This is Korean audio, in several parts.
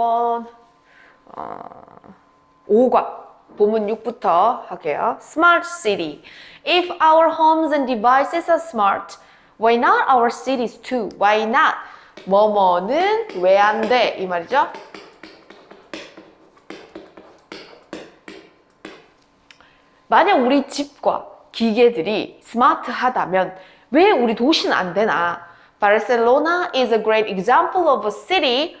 요건 어, 5과 본문 6부터 할게요. Smart city. If our homes and devices are smart, why not our cities too? Why not? 뭐뭐는 왜 안 돼? 이 말이죠. 만약 우리 집과 기계들이 스마트하다면 왜 우리 도시는 안 되나? Barcelona is a great example of a city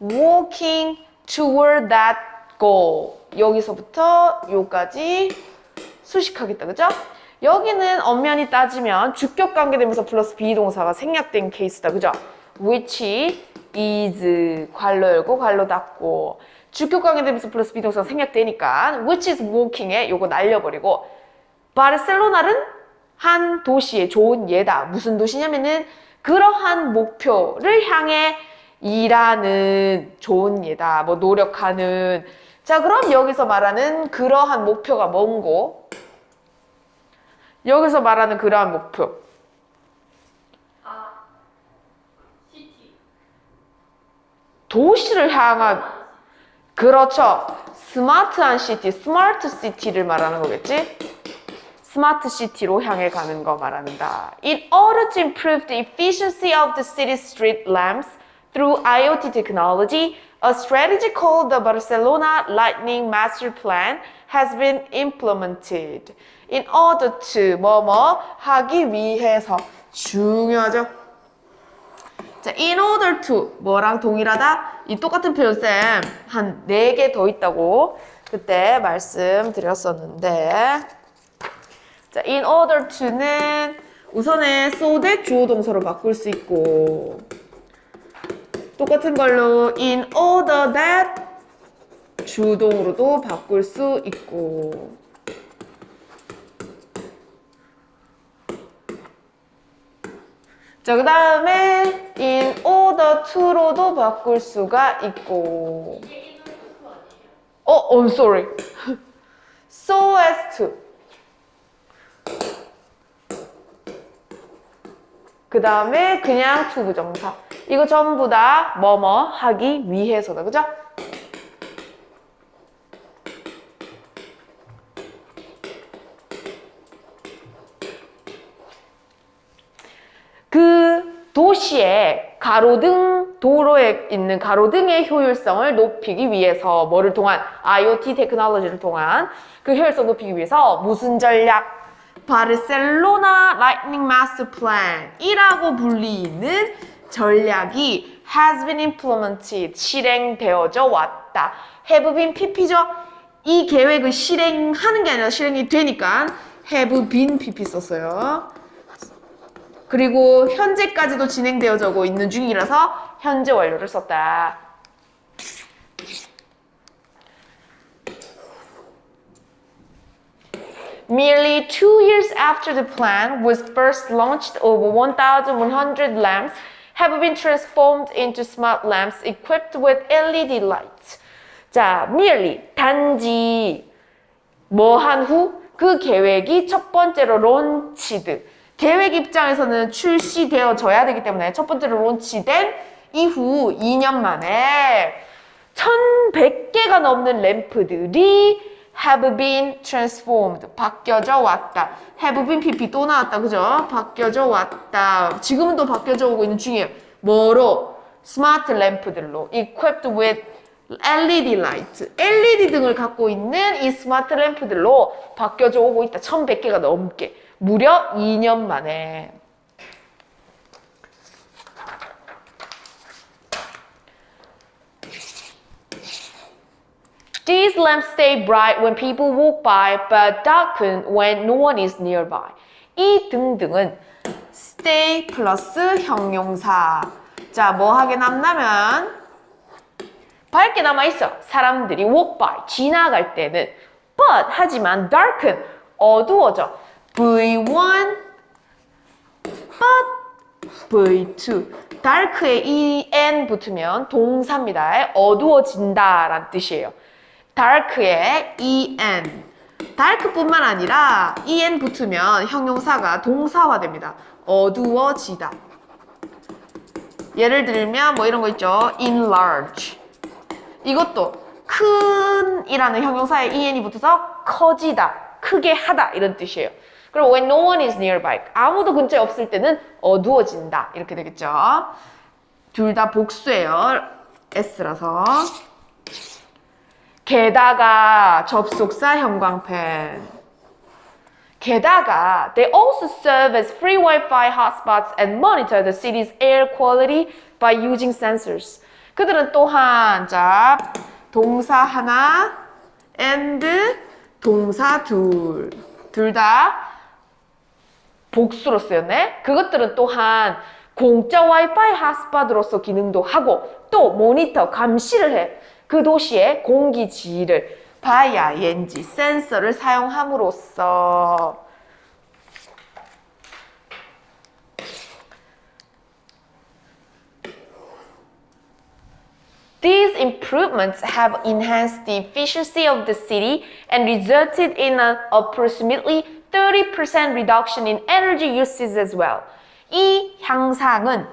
walking toward that goal. 여기서부터 여기까지 수식하겠다, 그죠? 여기는 엄연히 따지면 주격 관계되면서 플러스 비동사가 생략된 케이스다, 그죠? which is 괄호 열고 괄호 닫고 주격 관계되면서 플러스 비동사가 생략되니까 which is walking에 요거 날려버리고 바르셀로나는 한 도시의 좋은 예다. 무슨 도시냐면은 그러한 목표를 향해 일하는 좋은 예다. 뭐 노력하는. 자, 그럼 여기서 말하는 그러한 목표가 뭔고? 여기서 말하는 그러한 목표. 아, 시티. 도시를 향한 그렇죠. 스마트한 시티, 스마트 시티를 말하는 거겠지? 스마트 시티로 향해 가는 거 말한다. In order to improve the efficiency of the city's street lamps through IoT technology, a strategy called the Barcelona Lightning Master Plan has been implemented. In order to 뭐뭐 하기 위해서 중요하죠. 자, in order to 뭐랑 동일하다? 이 똑같은 표현 쌤한 네 개 더 있다고 그때 말씀드렸었는데 자, in order to는 우선에 so that 주어 동사로 바꿀 수 있고 똑같은 걸로 in order that 주동으로도 바꿀 수 있고 자, 그 다음에 in order to로도 바꿀 수가 있고? 어, I'm sorry. so as to. 그 다음에 그냥 to 부정사. 이거 전부 다 뭐뭐 하기 위해서다. 그죠? 그 도시의 가로등 도로에 있는 가로등의 효율성을 높이기 위해서 뭐를 통한 IoT 테크놀로지를 통한 그 효율성 높이기 위해서 무슨 전략? 바르셀로나 라이트닝 마스터 플랜이라고 불리는 전략이 has been implemented 실행되어져 왔다. have been pp죠. 이 계획을 실행하는 게 아니라 실행이 되니까 have been pp 썼어요. 그리고 현재까지도 진행되어지고 있는 중이라서 현재 완료를 썼다. Merely two years after the plan was first launched, over 1,100 lamps have been transformed into smart lamps equipped with LED lights. 자, merely 단지 뭐 한 후 그 계획이 첫 번째로 론치드. 계획 입장에서는 출시되어져야 되기 때문에 첫 번째로 론치된 이후 2년 만에 1100개가 넘는 램프들이 have been transformed. 바뀌어져 왔다. have been pp 또 나왔다. 그죠? 바뀌어져 왔다. 지금은 또 바뀌어져 오고 있는 중이에요. 뭐로? 스마트 램프들로. equipped with LED 라이트, LED 등을 갖고 있는 이 스마트 램프들로 바뀌어져 오고 있다. 1100개가 넘게. 무려 2년 만에. These lamps stay bright when people walk by, but darken when no one is nearby. 이 등등은 stay 플러스 형용사. 자, 뭐 하게 남나면 밝게 남아 있어. 사람들이 walk by 지나갈 때는 but 하지만 darken 어두워져. V1 but V2 dark에 en 붙으면 동사입니다. 어두워진다라는 뜻이에요. Dark에 en dark뿐만 아니라 en 붙으면 형용사가 동사화됩니다. 어두워지다. 예를 들면 뭐 이런 거 있죠. enlarge 이것도 큰이라는 형용사에 en이 붙어서 커지다, 크게 하다 이런 뜻이에요. 그리고 when no one is nearby 아무도 근처에 없을 때는 어두워진다 이렇게 되겠죠. 둘 다 복수예요. S라서. 게다가 접속사 형광펜. 게다가 they also serve as free Wi-Fi hotspots and monitor the city's air quality by using sensors. 그들은 또한 자 동사 하나 and 동사 둘. 둘 다 복수로 쓰였네. 그것들은 또한 공짜 와이파이 핫스팟으로서 기능도 하고 또 모니터 감시를 해. 그 도시의 공기 질을 바이아 옌지 센서를 사용함으로써 These improvements have enhanced the efficiency of the city and resulted in an approximately 30% reduction in energy usage as well. 이 향상은,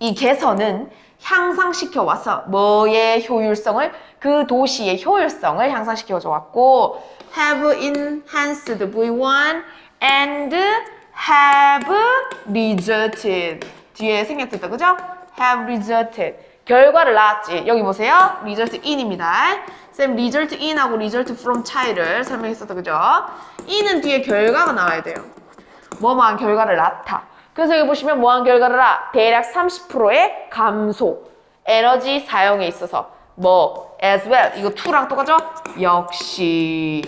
이 개선은 향상시켜 와서 뭐의 효율성을, 그 도시의 효율성을 향상시켜 왔고, have enhanced V1 and have resulted. 뒤에 생략됐다, 그죠? have resulted. 결과를 낳았지. 여기 보세요. result in입니다. 쌤 result in하고 result from 차이를 설명했었다. 그죠? in은 뒤에 결과가 나와야 돼요. 뭐뭐한 결과를 낳다. 그래서 여기 보시면 뭐한 낳아? 대략 30%의 감소. 에너지 사용에 있어서 뭐 as well. 이거 to랑 똑같죠? 역시.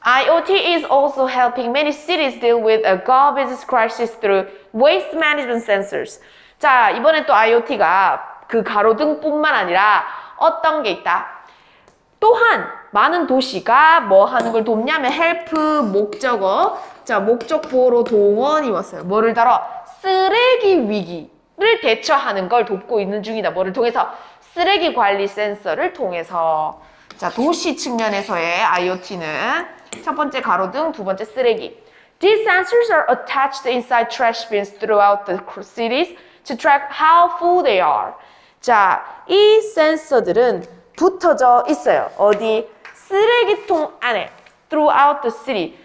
IoT is also helping many cities deal with a garbage crisis through waste management sensors. 자, 이번에 또 IoT가 그 가로등뿐만 아니라 어떤 게 있다. 또한 많은 도시가 뭐 하는 걸 돕냐면 help 목적어. 자, 목적보로 동원이 왔어요. 뭐를 다뤄? 쓰레기 위기를 대처하는 걸 돕고 있는 중이다. 뭐를 통해서? 쓰레기 관리 센서를 통해서. 자, 도시 측면에서의 IoT는 첫 번째 가로등, 두 번째 쓰레기. These sensors are attached inside trash bins throughout the cities to track how full they are. 자, 이 센서들은 붙어져 있어요. 어디? 쓰레기통 안에. throughout the city.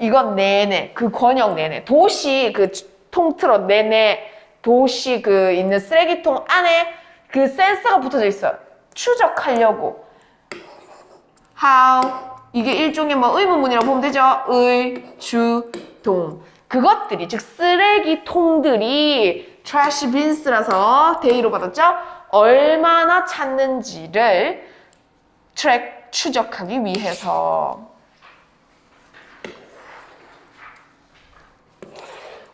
이건 내내, 그 권역 내내. 도시 그 통틀어 내내 도시 그 있는 쓰레기통 안에 그 센서가 붙어져 있어요. 추적하려고. how 이게 일종의 뭐 의문문이라고 보면 되죠. 의, 주, 동. 그것들이 즉 쓰레기통들이 trash bins라서 대의로 받았죠. 얼마나 찾는지를 트랙 추적하기 위해서.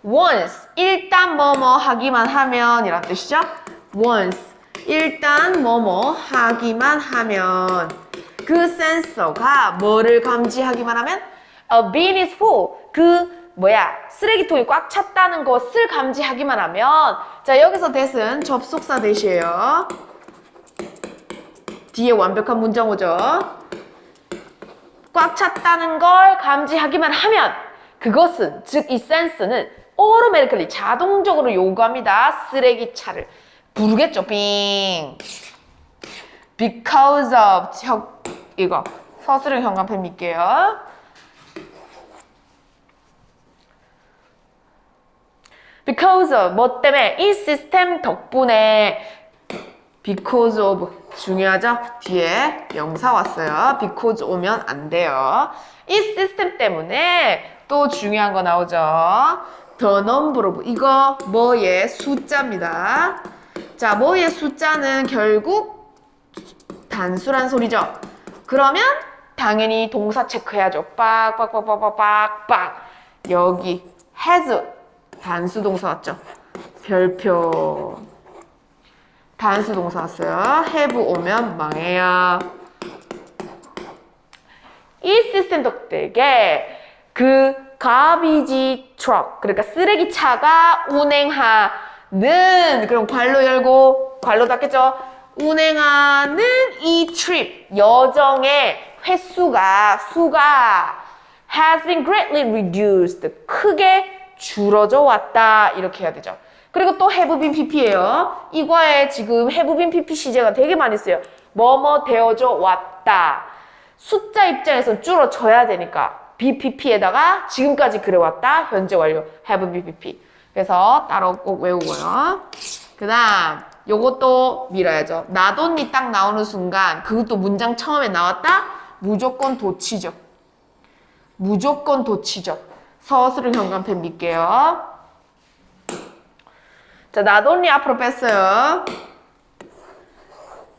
Once 일단 뭐뭐 하기만 하면 이란 뜻이죠. once 일단 뭐뭐 하기만 하면. 그 센서가 뭐를 감지하기만 하면? A bin is full. 그 뭐야 쓰레기통이 꽉 찼다는 것을 감지하기만 하면 자 여기서 that은 접속사 대시예요. 뒤에 완벽한 문장 오죠. 꽉 찼다는 걸 감지하기만 하면 그것은 즉 이 센서는 automatically 자동적으로 요구합니다. 쓰레기차를 부르겠죠. 빙. because of 형 이거 서술형 형광펜 믿게요. Because of 뭐 때문에 이 시스템 덕분에 because of 중요하죠? 뒤에 명사 왔어요. because 오면 안 돼요. 이 시스템 때문에 또 중요한 거 나오죠. the number of 이거 뭐의 숫자입니다. 자, 뭐의 숫자는 결국 단수란 소리죠. 그러면 당연히 동사 체크해야죠. 빡빡빡빡빡빡빡 여기 has 단수 동사 왔죠. 별표 단수 동사 왔어요. have 오면 망해요. 이 시스템 덕택에 그 가비지 트럭 그러니까 쓰레기 차가 운행하는 그럼 괄로 열고 괄로 닫겠죠. 운행하는 이 트립 여정의 횟수가 수가 has been greatly reduced. 크게 줄어져 왔다. 이렇게 해야 되죠. 그리고 또 been pp예요. 이 과에 지금 have been pp 시제가 되게 많이 써요. 뭐뭐 되어져 왔다. 숫자 입장에서 줄어져야 되니까 BPP에다가 지금까지 그래왔다 현재 완료 have BPP 그래서 따로 꼭 외우고요 그 다음 요것도 밀어야죠 나돈니 딱 나오는 순간 그것도 문장 처음에 나왔다 무조건 도치죠 무조건 도치죠 서술은 현관펜 밀게요 자 나돈니 앞으로 뺐어요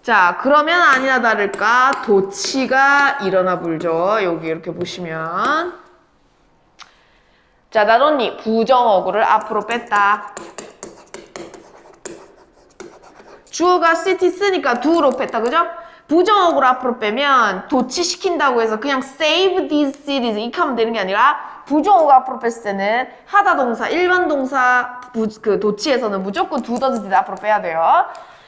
자, 그러면 아니나 다를까 도치가 일어나 불죠. 여기 이렇게 보시면. 자, 나돈니 부정어구를 앞으로 뺐다. 주어가 city 쓰니까 do로 뺐다, 그죠? 부정어구를 앞으로 빼면 도치시킨다고 해서 그냥 save these cities 이렇게 하면 되는 게 아니라 부정어구 앞으로 뺐을 때는 하다 동사, 일반 동사 부, 그 도치에서는 무조건 does did 앞으로 빼야 돼요.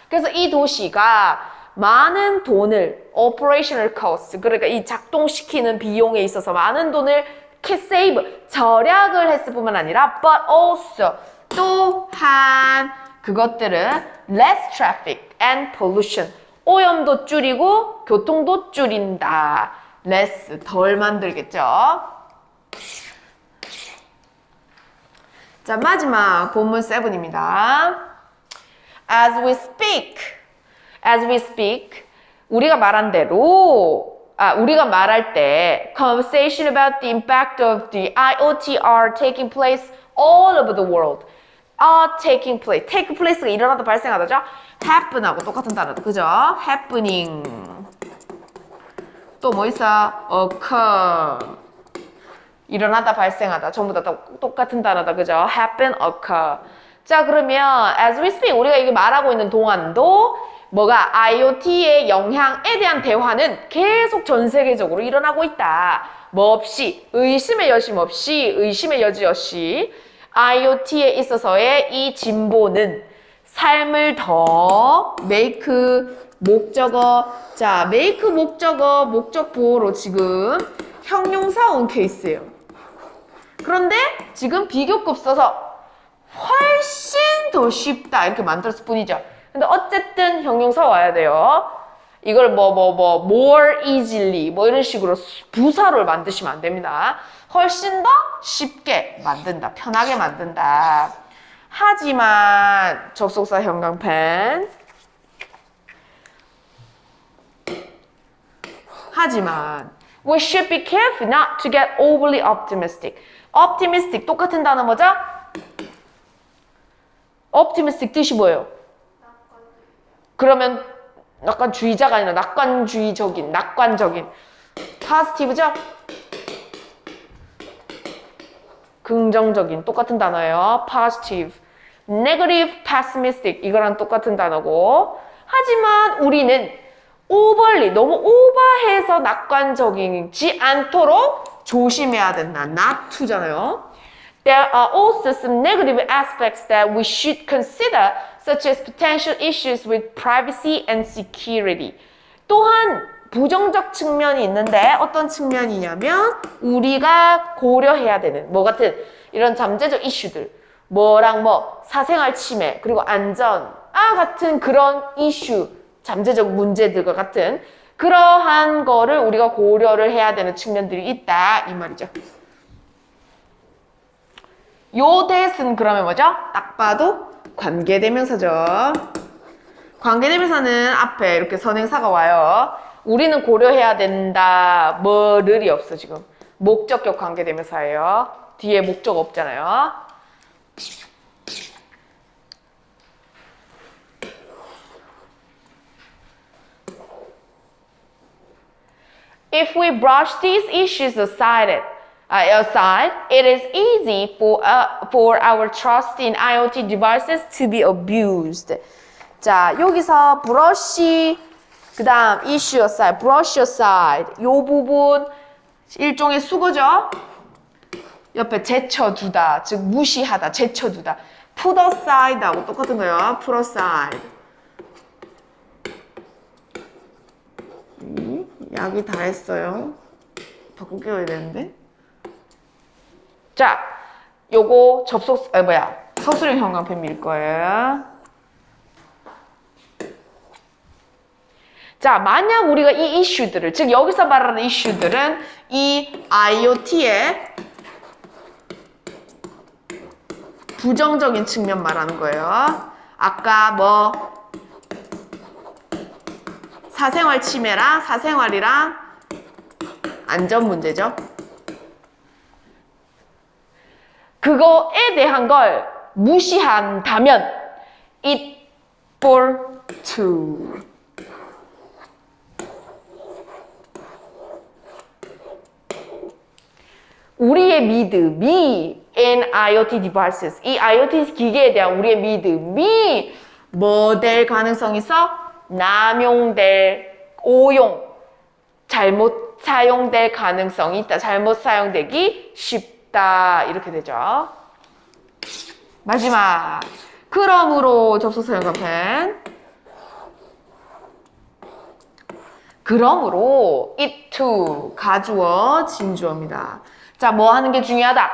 그래서 이 도시가 많은 돈을 operational cost 그러니까 이 작동시키는 비용에 있어서 많은 돈을 캐 save 절약을 했을 뿐만 아니라 but also 또한 그것들은 less traffic and pollution 오염도 줄이고 교통도 줄인다 less 덜 만들겠죠 자 마지막 본문 7입니다 As we speak, as we speak, 우리가 말한 대로, 아, 우리가 말할 때, conversation about the impact of the IoT are taking place all over the world. are taking place. take place가 일어나다 발생하다죠? happen하고 똑같은 단어다. 그죠? happening. 또 뭐 있어? occur. 일어나다 발생하다. 전부 다 똑- 똑같은 단어다. 그죠? happen, occur. 자 그러면 as we speak 우리가 이게 말하고 있는 동안도 뭐가 IoT의 영향에 대한 대화는 계속 전 세계적으로 일어나고 있다. 뭐 없이 의심의 여심 없이 의심의 여지 없이 IoT에 있어서의 이 진보는 삶을 더 make 목적어. 자 make 목적어. 목적 보호로 지금 형용사 온 케이스예요. 그런데 지금 비교급 써서 훨씬 더 쉽다 이렇게 만들었을 뿐이죠. 근데 어쨌든 형용사 와야 돼요. 이걸 뭐 뭐 뭐 more easily 뭐 이런 식으로 부사를 만드시면 안 됩니다. 훨씬 더 쉽게 만든다. 편하게 만든다. 하지만 접속사 형광펜 하지만 we should be careful not to get overly optimistic. Optimistic 똑같은 단어 뭐죠? optimistic 뜻이 뭐예요? 그러면 낙관주의자가 아니라 낙관주의적인, 낙관적인. positive죠? 긍정적인 똑같은 단어예요. positive. negative, pessimistic 이거랑 똑같은 단어고. 하지만 우리는 overly 너무 오버해서 낙관적이지 않도록 조심해야 된다. not to잖아요. There are also some negative aspects that we should consider, such as potential issues with privacy and security. 또한 부정적 측면이 있는데 어떤 측면이냐면 우리가 고려해야 되는 뭐 같은 이런 잠재적 이슈들 뭐랑 뭐 사생활 침해 그리고 안전 아 같은 그런 이슈 잠재적 문제들과 같은 그러한 거를 우리가 고려를 해야 되는 측면들이 있다 이 말이죠. 요 대은 그러면 뭐죠? 딱 봐도 관계대명사죠. 관계대명사는 앞에 이렇게 선행사가 와요. 우리는 고려해야 된다. 뭐를이 없어 지금. 목적격 관계대명사예요. 뒤에 목적 없잖아요. If we brush these issues aside, uh, aside, it is easy for, uh, for our trust in IoT devices to be abused. 자, 여기서 brush, 그 다음 issue aside, brush aside, 요 부분 일종의 수거죠? 옆에 제쳐두다, 즉 무시하다, 제쳐두다. put aside하고 똑같은 거예요. put aside. 약이 다 했어요. 바꿔 끼워야 되는데. 자, 요거 접속, 아, 뭐야. 서술형 형광펜 거예요. 자, 만약 우리가 이 이슈들을, 즉 여기서 말하는 이슈들은 이 IoT의 부정적인 측면 말하는 거예요. 아까 뭐 사생활 침해랑 사생활이랑 안전 문제죠. 그거에 대한 걸 무시한다면 it for two. 우리의 믿음이 in IoT devices, 이 IoT 기계에 대한 우리의 믿음이 뭐될 가능성이 있어? 남용될, 오용, 잘못 사용될 가능성이 있다. 잘못 사용되기 쉽다. 이렇게 되죠. 마지막. 그러므로 접속 사용과펜. 그러므로 it to 가주어 진주어입니다. 자, 뭐 하는 게 중요하다?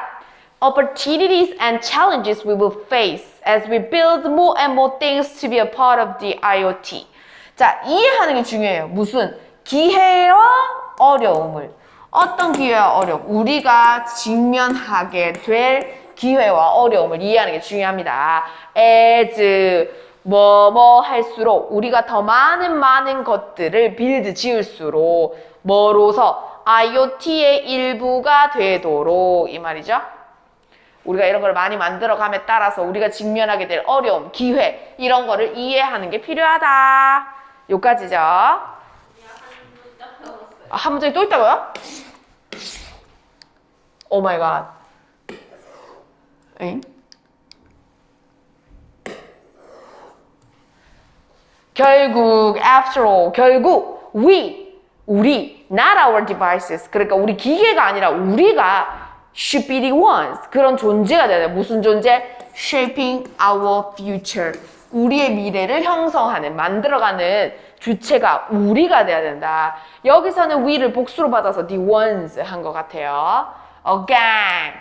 Opportunities and challenges we will face as we build more and more things to be a part of the IoT. 자, 이해하는 게 중요해요. 무슨 기회와 어려움을 어떤 기회와 어려움 우리가 직면하게 될 기회와 어려움을 이해하는 게 중요합니다. as 뭐뭐 할수록 우리가 더 많은 많은 것들을 빌드 지을수록 뭐로서 IoT의 일부가 되도록 이 말이죠. 우리가 이런 걸 많이 만들어감에 따라서 우리가 직면하게 될 어려움, 기회 이런 거를 이해하는 게 필요하다. 요까지죠. 아, 한 문장이 또 있다고요? 오 마이 갓. 엥? 결국 after all 결국 we 우리 not our devices 그러니까 우리 기계가 아니라 우리가 should be the ones 그런 존재가 돼야 돼 무슨 존재? shaping our future 우리의 미래를 형성하는 만들어가는 주체가 우리가 돼야 된다. 여기서는 we를 복수로 받아서 the ones 한 것 같아요. A gang